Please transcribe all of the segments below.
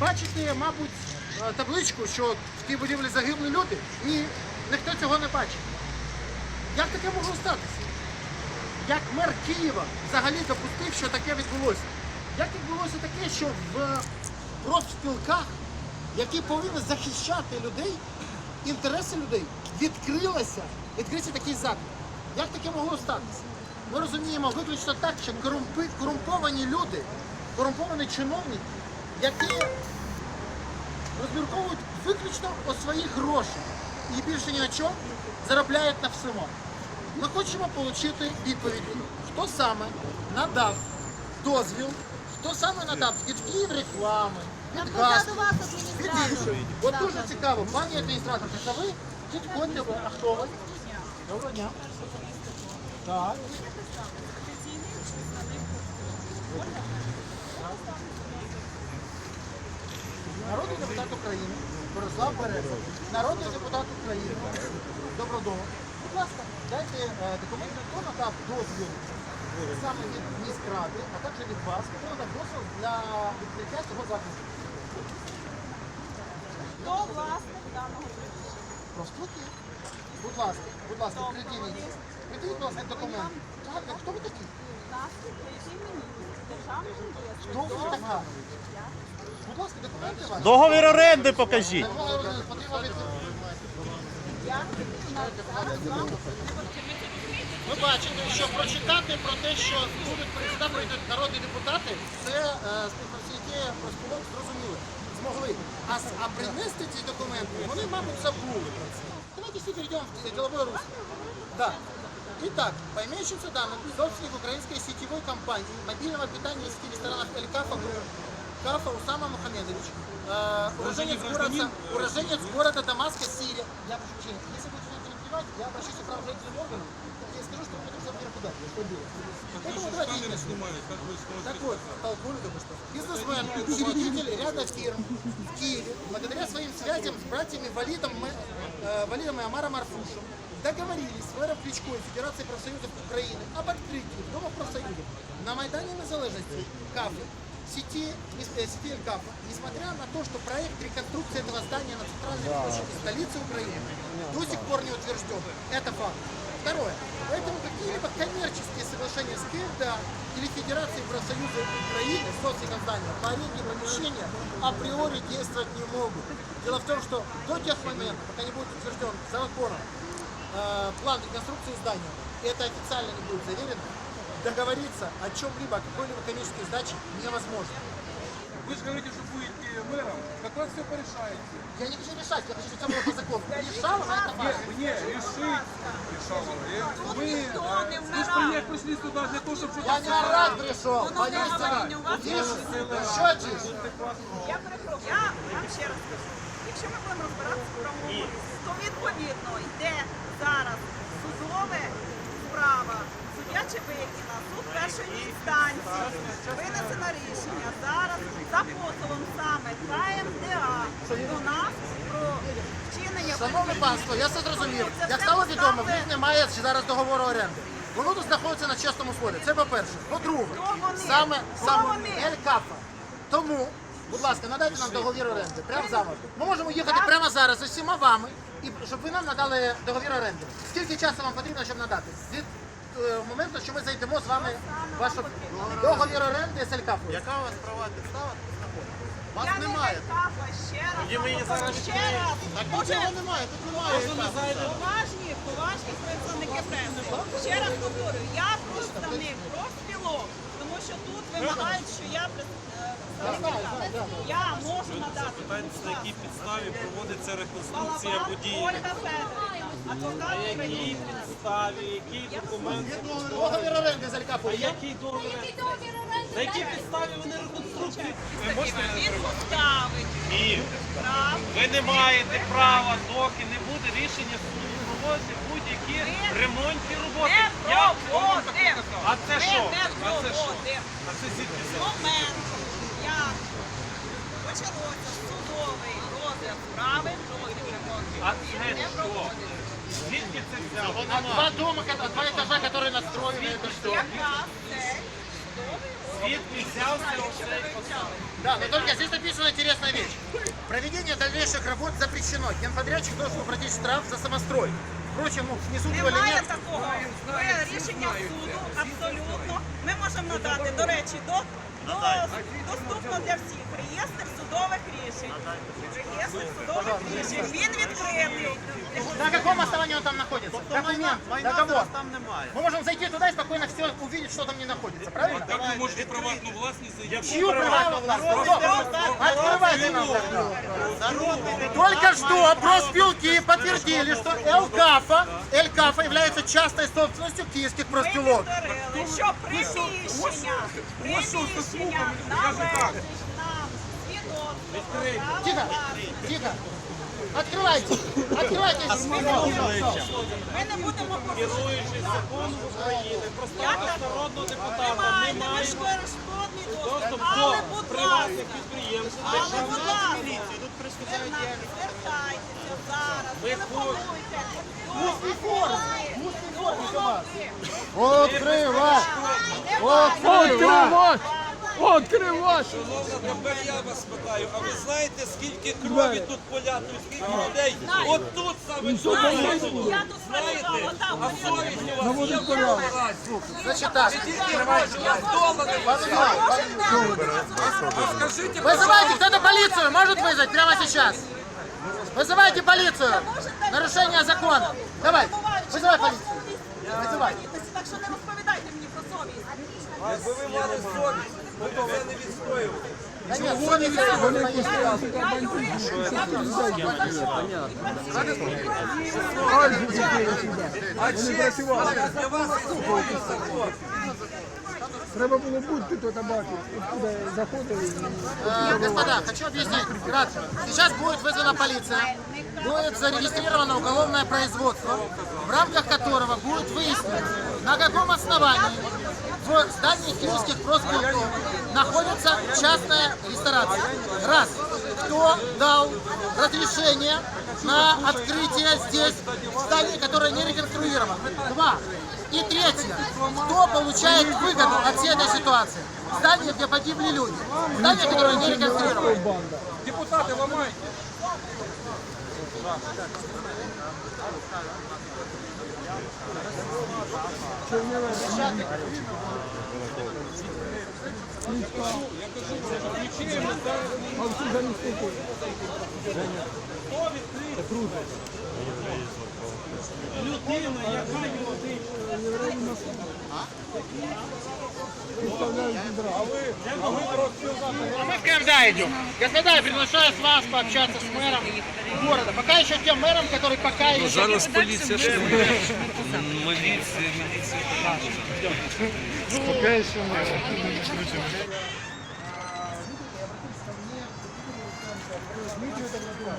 бачите, мабуть, е, табличку, що в тій будівлі загибли люди? Ні, ніхто цього не бачить. Як таке могло статися? Як мер Києва взагалі допустив, що таке відбулося? Як відбулося таке, що в профспілках, які повинні захищати людей, інтереси людей, відкрилося, відкрився такий заклад? Як таке могло статися? Ми розуміємо виключно так, що корумповані люди, корумповані чиновники, які розмірковують виключно у своїх грошах і більше ні на чому заробляють на всьому. Ми хочемо отримати відповідь, хто саме надав дозвіл, хто саме надав скидки реклами, Нам відказки, від інших. От дуже цікаво, пані адміністратор, це ви? Підходьте ви, а хто ви? Доброго дня. Так. Народний депутат України Борислав Береза, народний депутат України Добродомов. Будь ласка, дайте е, документи, хто надав дозвіл саме від міськради, а також від вас, хто надав дозвіл для відкриття цього закладу. Хто власник даного приміщення? Профспілки. Будь ласка, будь ласка, приділіться. Приділіть, будь ласка, так, хто ви такі? Будь ласка, документи ваші. Договір оренди покажіть. Ви бачите, що прочитати про те, що будуть сюди прийдуть народні депутати, це е, співпрацівники профспілок зрозуміли, змогли. А, с- а принести ці документи, вони, мабуть, забули про це. Давайте всі перейдемо в деловое русло. Да. Итак, по имеющимся данным, собственник украинской сетевой компании мобильного питания сети ресторанов «Эль Кафа Групп» Кафа Усама Мухамедович, э, уроженец, города, уроженец города Дамаска, Сирия. Я прошу прощения, если будете меня я обращусь к правоохранительным органам, я скажу, что это все вверх туда, что было. Поэтому давайте не начнем. Так вот, толкули только что. Бизнесмен, учредитель ряда фирм в Киеве, благодаря своим связям с братьями Валидом, э, Валидом и Амаром Арфушем, договорились с мэром Кличко и Федерацией профсоюзов Украины об открытии в Домах профсоюзов на Майдане Незалежности кафе сети, э, сети Эль Кафа, несмотря на то, что проект реконструкции этого здания на центральной площади столицы Украины до сих пор не утвержден. Это факт. Второе. Поэтому какие-либо коммерческие соглашения с КФДА или Федерацией профсоюзов Украины с здания по аренде помещения априори действовать не могут. Дело в том, что до тех моментов, пока не будет утвержден законом э, план реконструкции здания, и это официально не будет заверено, договориться о чем-либо, о какой-либо коммерческой сдаче невозможно. Вы же говорите, что будете мэром. Как раз все порешаете. Я не хочу решать, я хочу, чтобы все было по закону. Решала, это важно. Мне решить. Решала. Я- Мы, ніхто не э, мы вмирав. же приехали, пришли сюда для того, чтобы Я что-то не орать пришел, понизьте. говорить, у вас Тише, еще тише. Я перепрошую, я вам ще раз кажу, якщо ми будемо розбиратися в правовому полі, то відповідно йде зараз першої інстанції, винесено рішення зараз за позовом саме КМДА до нас про вчинення Шановне панство, я все зрозумів. Як стало відомо, в них немає зараз договору оренди. Воно тут знаходиться на чесному слові. Це по-перше. По-друге, саме саме? Ель Кафа. Тому, будь ласка, надайте нам договір оренди. Прямо зараз. Ми можемо їхати прямо зараз з усіма вами, і щоб ви нам надали договір оренди. Скільки часу вам потрібно, щоб надати? Від моменту, що ми зайдемо з вами в вашу договір оренди з Ель Яка у вас права підстава? Вас Я не немає. Ще раз. Тоді ми її вам зараз ще раз. Так нічого немає, тут немає. Поважні, поважні представники преси. Ще раз говорю, я представник профспілок, тому що тут вимагають, що я представник. Я можу надати. Питання, на якій підставі проводиться реконструкція Балабан будівлі. Ольга Федорівна, На якій підставі, який документ, Договір оренди з Ель а який договір? На якій підставі вони реконструкцію? Ви можете Він поставить Ні. Ви не маєте права, доки не буде рішення суду проводити будь-які ремонтні роботи. Не Я вам сказав. А це що? А це що? А це звідки це? А два дома, два этажа, которые настроены, это что? Оцей вивчали. Да, но только здесь написана интересная вещь. Проведение дальнейших работ запрещено. Генподрядчик должен уплатить штраф за самострой. Впрочем, ну, внесут его или Немає нет. такого Ви рішення суду абсолютно. Ми можемо надати, до речі, до, до доступно для всіх реєстр судових рішень. Реєстр судових рішень. Він відкритий. На каком основании он там находится? Документ, майна договор. там немає. Мы можем зайти туда и спокойно все увидеть, что там не находится, правильно? Як ви можете приватну власність зайти? Чью приватную власть? Открывайте нам. Только что профспилки подтвердили, что Элкафа, Элкафа является частной собственностью киевских Ми профспилок. повторили, що приміщення, приміщення належить нам свідоцтво. про Тихо, право власності. тихо. Открывайте, открывайте. Ми не будемо порушувати. Керуючись законом України про Як статус так? народного Ви депутата, маєте ми маємо безперешкодний доступ, доступ але, до будь приватних ласка, підприємств. але, будь державних ласка, міліції. Тут прискладають звертайтеся звертайтеся зараз, Ви телефонуйте. Мусний форум, мусний форум у вас. Откривай! Откривай! Откривай! Шановна, тепер я вас питаю, а ви знаєте, скільки крові тут полятують, скільки людей? От тут саме тут. Я тут пролежала, там, А совість у вас є в разі. Значит так, Скажіть, вызывайте кто-то полицию, может вызвать прямо сейчас? Вызывайте полицию. Нарушение закона. Давай, вызывай полицию. Вызывай. Так що не розповідайте мені про совість. якби ви мали совість, ви б це не відстоювали. Да нет, сегодня Я юрист, я А честь ваша для вас і совість закон. Треба було бути тут бачити, куди заходили. Господа, хочу объяснить кратко. Сейчас будет вызвана полиция, будет зарегистрировано уголовное производство, в рамках которого будет выяснено, на каком основании в здании киевских профспилков находится частная ресторация. Раз. Кто дал разрешение на открытие здесь здания, которое не реконструировано? Два. И третье. Кто получает выгоду от всей этой ситуации? Здание, где погибли люди. Здание, которое не. А всі за містку. людина, яка юридична. А мы в КМДА идем. Господа, я приглашаю с вас пообщаться с мэром города. Пока еще тем мэром, который пока еще... Зараз поліція ж Міліція, міліція.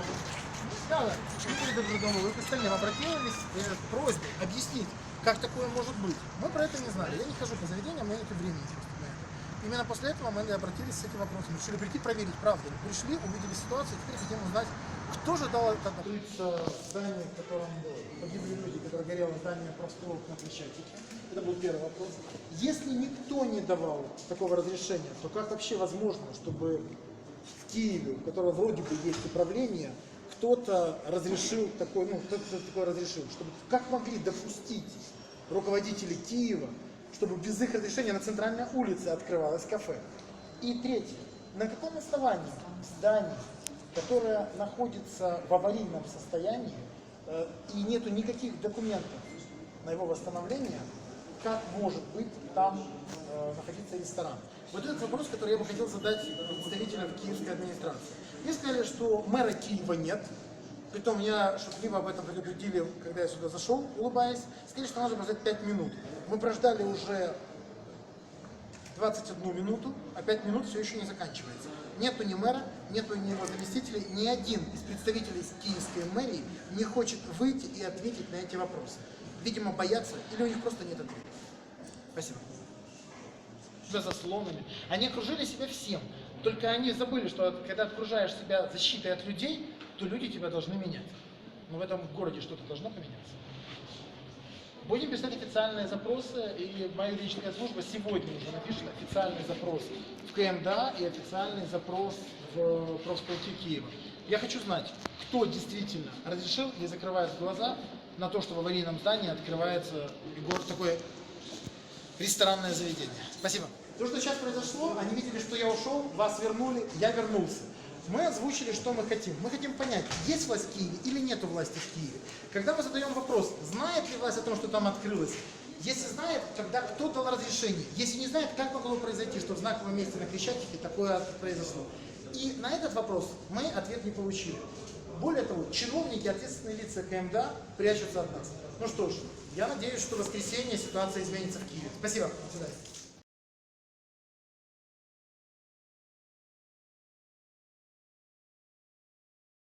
Да, Дмитрий Добродомов, вы к остальным обратились э, с просьбой объяснить, как такое может быть. Мы про это не знали. Я не хожу по заведениям, у меня нет времени просто на это. Именно после этого мы и обратились с этим вопросом. Решили прийти проверить, правда ли. Пришли, увидели ситуацию, теперь хотим узнать, кто же дал это открыться здание, в котором погибли люди, которое горело здание профспилок на Крещатике. Это был первый вопрос. Если никто не давал такого разрешения, то как вообще возможно, чтобы в Киеве, у которого вроде бы есть управление, кто-то разрешил такой, ну, кто-то такое разрешил, чтобы как могли допустить руководители Киева, чтобы без их разрешения на центральной улице открывалось кафе. И третье, на каком основании здание, которое находится в аварийном состоянии э, и нету никаких документов на его восстановление, как может быть там э, находиться ресторан? Вот этот вопрос, который я бы хотел задать представителям киевской администрации. Мне сказали, что мэра Киева нет. Притом я шутливо об этом предупредили, когда я сюда зашел, улыбаясь. Сказали, что нужно подождать 5 минут. Мы прождали уже 21 минуту, а 5 минут все еще не заканчивается. Нету ни мэра, нету ни его заместителей, ни один из представителей киевской мэрии не хочет выйти и ответить на эти вопросы. Видимо, боятся или у них просто нет ответа. Спасибо. За заслонами. Они окружили себя всем. Только они забыли, что когда окружаешь себя защитой от людей, то люди тебя должны менять. Но в этом городе что-то должно поменяться. Будем писать официальные запросы, и моя личная служба сегодня уже напишет официальный запрос в КМДА и официальный запрос в профспілки Киева. Я хочу знать, кто действительно разрешил и закрывает глаза на то, что в аварийном здании открывается город такое ресторанное заведение. Спасибо. То, что сейчас произошло, они видели, что я ушел, вас вернули, я вернулся. Мы озвучили, что мы хотим. Мы хотим понять, есть власть в Киеве или нет власти в Киеве. Когда мы задаем вопрос, знает ли власть о том, что там открылось, если знает, тогда кто дал разрешение? Если не знает, как могло произойти, что в знаковом месте на Крещатике такое произошло? И на этот вопрос мы ответ не получили. Более того, чиновники, ответственные лица КМДА прячутся от нас. Ну что ж, я надеюсь, что в воскресенье ситуация изменится в Киеве. Спасибо. До свидания.